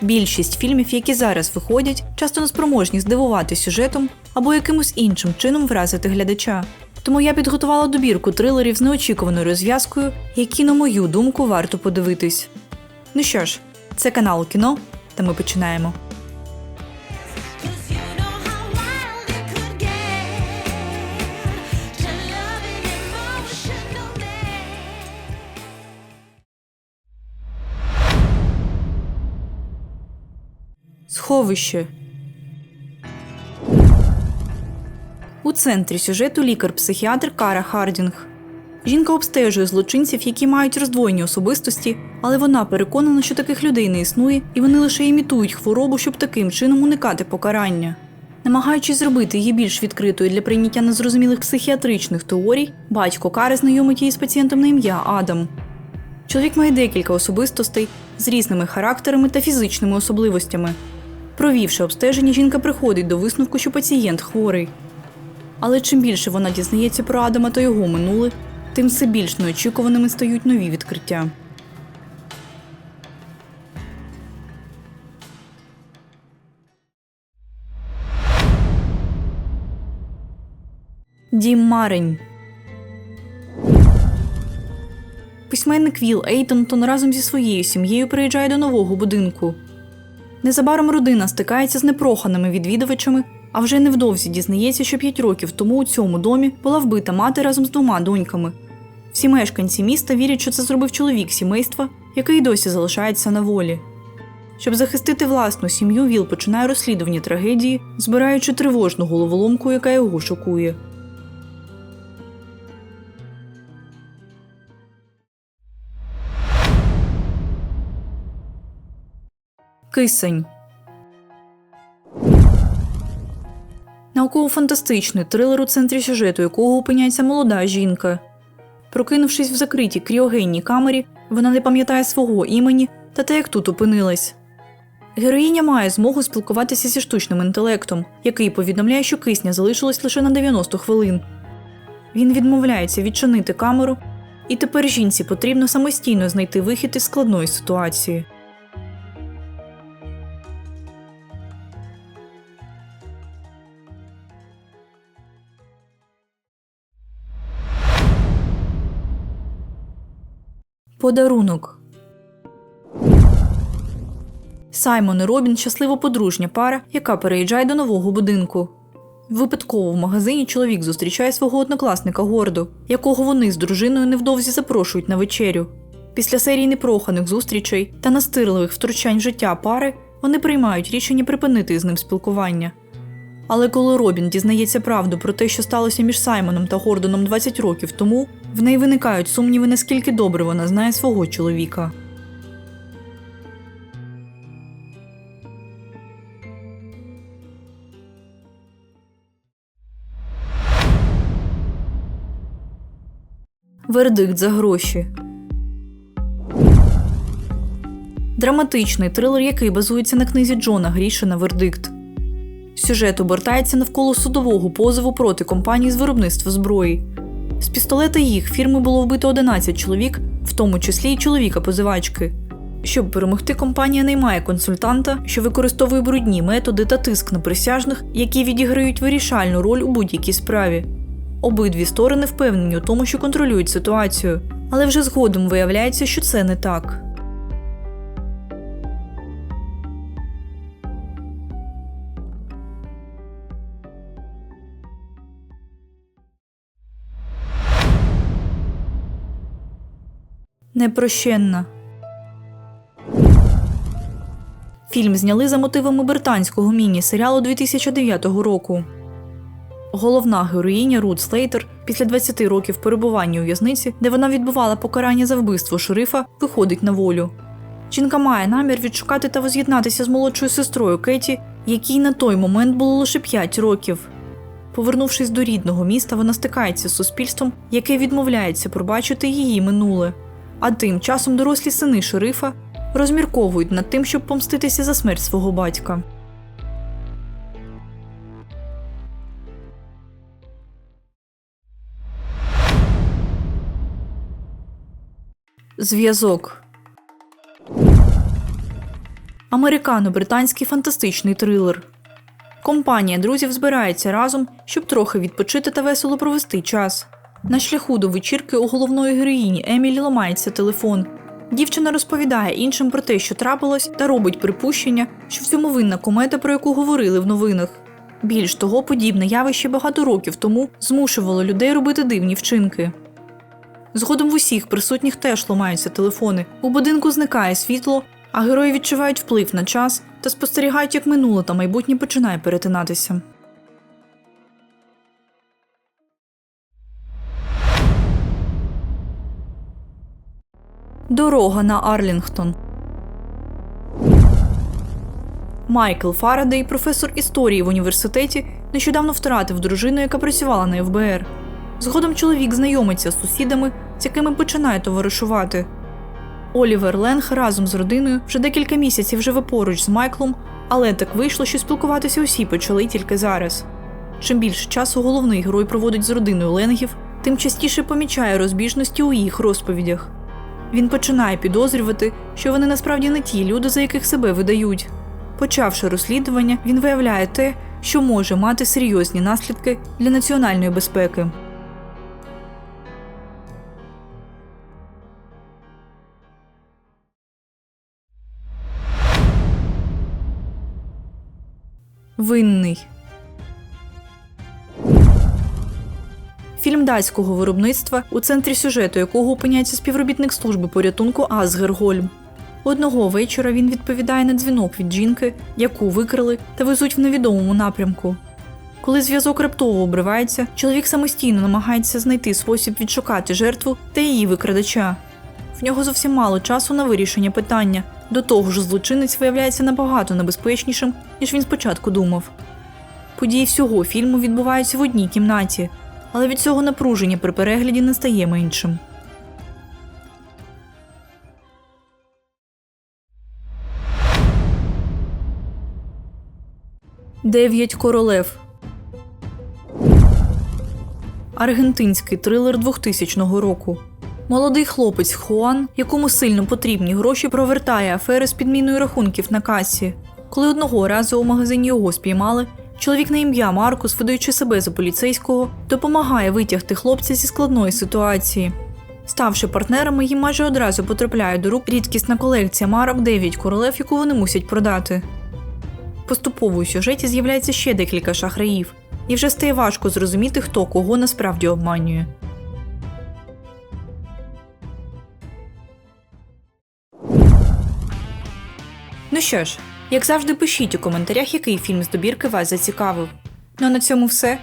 Більшість фільмів, які зараз виходять, часто неспроможні здивувати сюжетом або якимось іншим чином вразити глядача. Тому я підготувала добірку трилерів з неочікуваною розв'язкою, які, на мою думку, варто подивитись. Ну що ж, це канал кіно, та ми починаємо. Сховище. У центрі сюжету лікар-психіатр Кара Хардінг. Жінка обстежує злочинців, які мають роздвоєні особистості, але вона переконана, що таких людей не існує, і вони лише імітують хворобу, щоб таким чином уникати покарання. Намагаючись зробити її більш відкритою для прийняття незрозумілих психіатричних теорій, батько Кари знайомить її з пацієнтом на ім'я Адам. Чоловік має декілька особистостей з різними характерами та фізичними особливостями. Провівши обстеження, жінка приходить до висновку, що пацієнт хворий. Але чим більше вона дізнається про Адама та його минуле, тим все більш неочікуваними стають нові відкриття. Дім Марень Письменник Віл Ейтонтон разом зі своєю сім'єю приїжджає до нового будинку. Незабаром родина стикається з непроханими відвідувачами, а вже невдовзі дізнається, що п'ять років тому у цьому домі була вбита мати разом з двома доньками. Всі мешканці міста вірять, що це зробив чоловік сімейства, який досі залишається на волі. Щоб захистити власну сім'ю, Віл починає розслідування трагедії, збираючи тривожну головоломку, яка його шокує. Кисень. Науково-фантастичний трилер у центрі сюжету, якого опиняється молода жінка. Прокинувшись в закритій кріогенній камері, вона не пам'ятає свого імені та те, як тут опинилась. Героїня має змогу спілкуватися зі штучним інтелектом, який повідомляє, що кисня залишилось лише на 90 хвилин. Він відмовляється відчинити камеру, і тепер жінці потрібно самостійно знайти вихід із складної ситуації. Подарунок. Саймон і Робін щасливо подружня пара, яка переїжджає до нового будинку. Випадково в магазині чоловік зустрічає свого однокласника Горду, якого вони з дружиною невдовзі запрошують на вечерю. Після серії непроханих зустрічей та настирливих втручань життя пари вони приймають рішення припинити з ним спілкування. Але коли Робін дізнається правду про те, що сталося між Саймоном та Гордоном 20 років тому, в неї виникають сумніви, наскільки добре вона знає свого чоловіка. Вердикт за гроші. Драматичний трилер, який базується на книзі Джона Грішина Вердикт. Сюжет обертається навколо судового позову проти компанії з виробництва зброї. З пістолета їх фірми було вбито 11 чоловік, в тому числі й чоловіка позивачки. Щоб перемогти, компанія наймає консультанта, що використовує брудні методи та тиск на присяжних, які відіграють вирішальну роль у будь-якій справі. Обидві сторони впевнені у тому, що контролюють ситуацію, але вже згодом виявляється, що це не так. Непрощенна. Фільм зняли за мотивами британського міні-серіалу 2009 року. Головна героїня Рут Слейтер після 20 років перебування у в'язниці, де вона відбувала покарання за вбивство шерифа, виходить на волю. Жінка має намір відшукати та воз'єднатися з молодшою сестрою Кеті, якій на той момент було лише 5 років. Повернувшись до рідного міста, вона стикається з суспільством, яке відмовляється пробачити її минуле. А тим часом дорослі сини шерифа розмірковують над тим, щоб помститися за смерть свого батька. Зв'язок Американо-британський фантастичний трилер. Компанія друзів збирається разом, щоб трохи відпочити та весело провести час. На шляху до вечірки у головної героїні Емілі ламається телефон. Дівчина розповідає іншим про те, що трапилось, та робить припущення, що в цьому винна комета, про яку говорили в новинах. Більш того, подібне явище багато років тому змушувало людей робити дивні вчинки. Згодом в усіх присутніх теж ламаються телефони. У будинку зникає світло, а герої відчувають вплив на час та спостерігають, як минуле та майбутнє починає перетинатися. Дорога на Арлінгтон. Майкл Фарадей, професор історії в університеті, нещодавно втратив дружину, яка працювала на ФБР. Згодом чоловік знайомиться з сусідами, з якими починає товаришувати. Олівер Ленг разом з родиною вже декілька місяців живе поруч з Майклом, але так вийшло, що спілкуватися усі почали тільки зараз. Чим більше часу головний герой проводить з родиною Ленгів, тим частіше помічає розбіжності у їх розповідях. Він починає підозрювати, що вони насправді не ті люди, за яких себе видають. Почавши розслідування, він виявляє те, що може мати серйозні наслідки для національної безпеки. Винний. Фільм датського виробництва, у центрі сюжету якого опиняється співробітник служби порятунку Асгер Гольм. Одного вечора він відповідає на дзвінок від жінки, яку викрили та везуть в невідомому напрямку. Коли зв'язок раптово обривається, чоловік самостійно намагається знайти спосіб відшукати жертву та її викрадача. В нього зовсім мало часу на вирішення питання. До того ж, злочинець виявляється набагато небезпечнішим, ніж він спочатку думав. Події всього фільму відбуваються в одній кімнаті, але від цього напруження при перегляді не стає меншим. Дев'ять королев. Аргентинський трилер 2000 року. Молодий хлопець Хуан, якому сильно потрібні гроші, провертає афери з підміною рахунків на касі. Коли одного разу у магазині його спіймали, чоловік на ім'я Маркус, видаючи себе за поліцейського, допомагає витягти хлопця зі складної ситуації. Ставши партнерами, їм майже одразу потрапляє до рук рідкісна колекція марок 9 королев, яку вони мусять продати. Поступово у сюжеті з'являється ще декілька шахраїв, і вже стає важко зрозуміти, хто кого насправді обманює. Ну що ж, як завжди, пишіть у коментарях, який фільм з добірки вас зацікавив. Ну а на цьому все.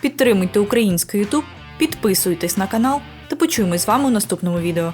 Підтримуйте український YouTube, підписуйтесь на канал та почуємось з вами у наступному відео.